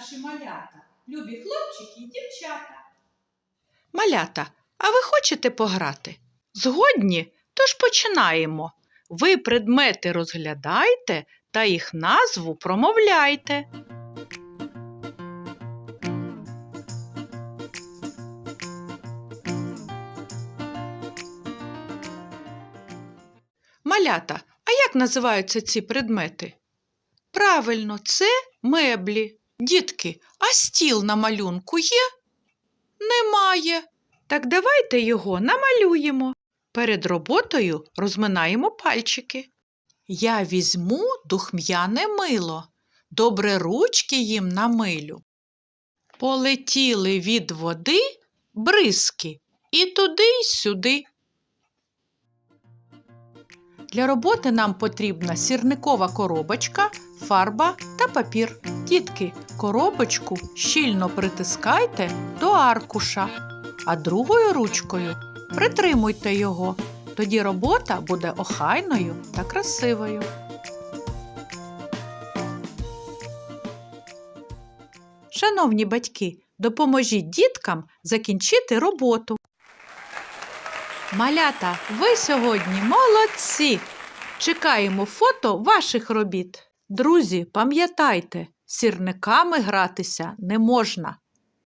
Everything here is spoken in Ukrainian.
наші малята, любі хлопчики і дівчата. Малята, а ви хочете пограти? Згодні? Тож починаємо. Ви предмети розглядайте та їх назву промовляйте. Малята, а як називаються ці предмети? Правильно, це меблі. Дітки, а стіл на малюнку є? Немає. Так давайте його намалюємо. Перед роботою розминаємо пальчики. Я візьму духм'яне мило, добре ручки їм намилю. Полетіли від води бризки і туди й сюди. Для роботи нам потрібна сірникова коробочка, фарба та папір. Дітки, коробочку щільно притискайте до аркуша, а другою ручкою притримуйте його. Тоді робота буде охайною та красивою. Шановні батьки, допоможіть діткам закінчити роботу. Малята, ви сьогодні молодці! Чекаємо фото ваших робіт. Друзі, пам'ятайте, сірниками гратися не можна.